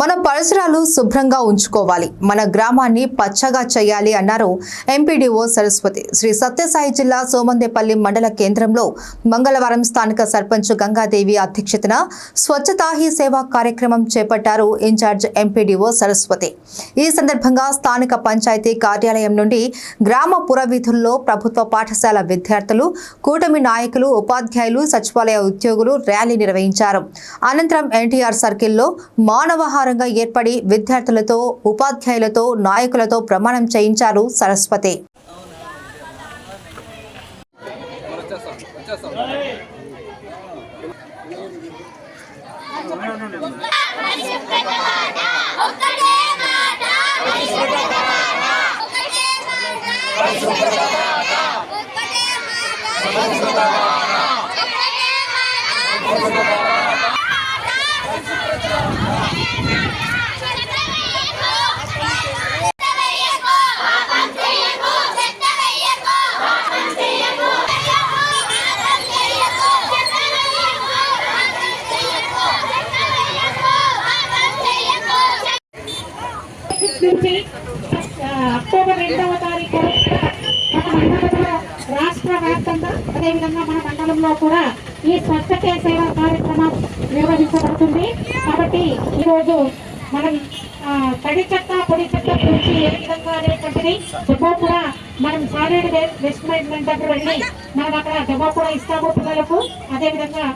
మన పరిసరాలు శుభ్రంగా ఉంచుకోవాలి. మన గ్రామాన్ని పచ్చగా చేయాలి అన్నారు ఎంపీడీఓ సరస్వతి. శ్రీ సత్యసాయి జిల్లా సోమందేపల్లి మండల కేంద్రంలో మంగళవారం స్థానిక సర్పంచ్ గంగాదేవి అధ్యక్షతన స్వచ్ఛతా హీ సేవా కార్యక్రమం చేపట్టారు ఇన్ఛార్జ్ ఎంపీడీఓ సరస్వతి. ఈ సందర్భంగా స్థానిక పంచాయతీ కార్యాలయం నుండి గ్రామ పురవీధుల్లో ప్రభుత్వ పాఠశాల విద్యార్థులు కూటమి నాయకులు ఉపాధ్యాయులు సచివాలయ ఉద్యోగులు ర్యాలీ నిర్వహించారు. అనంతరం ఎన్టీఆర్ సర్కిల్లో మానవహారంగా ఏర్పడి విద్యార్థులతో ఉపాధ్యాయులతో నాయకులతో ప్రమాణం చేయించారు సరస్వతి. నుంచి అక్టోబర్ రెండవ తారీఖు వరకు మన మండలంలో రాష్ట్ర వ్యాప్తంగా అదేవిధంగా మన మండలంలో కూడా ఈ స్వచ్ఛతే సేవ కార్యక్రమం నిర్వహించబడుతుంది. కాబట్టి ఈరోజు మనం తడి చెత్త పొడి చెత్త గురించి ఏ విధంగా అనేటువంటిది డబ్బా కూడా మనం సాలిడ్ వేస్ట్ మేనేజ్మెంట్ దగ్గర వెళ్ళి మనం అక్కడ డబ్బా కూడా ఇస్తాము పిల్లలకు. అదేవిధంగా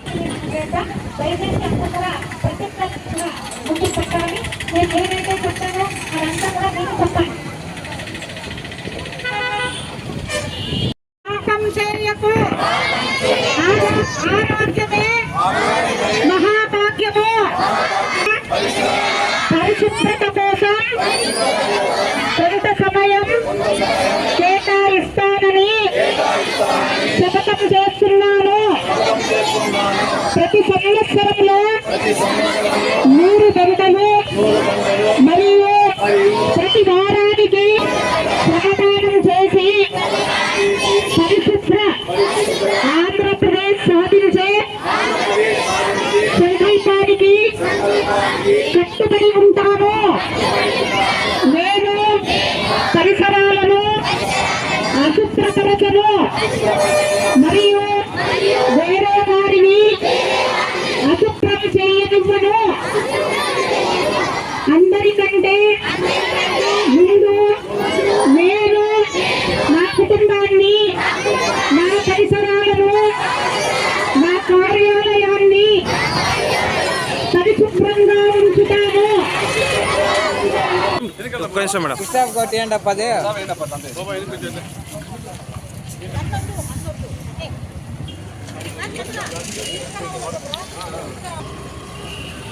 దయచేసి అందరూ కూడా ప్రతి ఒక్కరు కూడా ముందుకు నేను ఏదైతే ఆరోగ్యమే మహాభాగ్యము. పరిశుభ్రత కోసం కొంత సమయం కేటాయిస్తానని శపథం చేస్తున్నాను. ప్రతి సంవత్సరంలో ప్రతి వారానికి శ్రమదానం చేసి పరిశుభ్ర ఆంధ్రప్రదేశ్ సాధించే సంకల్పానికి కట్టుబడి ఉంటాను నేను పరిసరాలను అశుభ్రపరచను. మరియు వేరే వారిని పరిశుభ్రంగా ఉంచుతాను ఒక్క నిమిషం మేడం. స్టాఫ్ కొట్టేయండి పదే.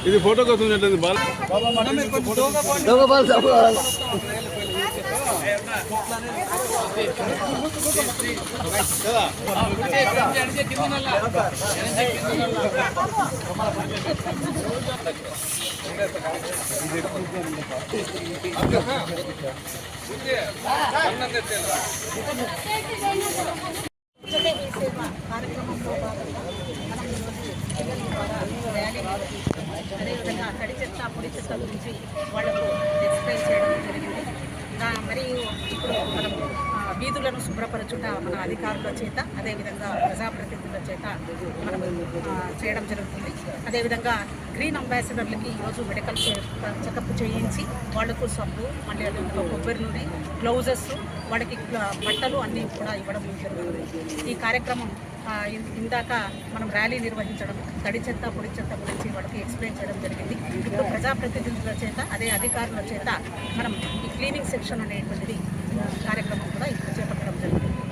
ఇది ఫోటో కోసం బాల. కార్యక్రమంలో భాగంగా అదేవిధంగా తడి చెత్త పొడి చెత్త గురించి వాళ్ళకు ఎక్స్ప్లెయిన్ చేయడం జరిగింది మరియు ఇప్పుడు మనం వీధులను శుభ్రపరచుట మన అధికారుల చేత అదేవిధంగా ప్రజాప్రతినిధుల చేత మనం చేయడం జరుగుతుంది. అదేవిధంగా గ్రీన్ అంబాసిడర్లకి ఈరోజు మెడికల్ చెకప్ చేయించి వాళ్ళకు సబ్బు మళ్ళీ అదేవిధంగా కొబ్బరి నూనె గ్లౌజెస్ వాళ్ళకి బట్టలు అన్నీ కూడా ఇవ్వడం జరుగుతుంది. ఈ కార్యక్రమం ఇందాక మనం ర్యాలీ నిర్వహించడం తడి చెత్త పొడి చెత్త గురించి వాళ్ళకి ఎక్స్ప్లెయిన్ చేయడం జరిగింది. ఇప్పుడు ప్రజాప్రతినిధుల చేత అదే అధికారుల చేత మనం ఈ క్లీనింగ్ సెక్షన్ అనేటువంటిది కార్యక్రమం కూడా ఇక్కడ చేపట్టడం జరిగింది.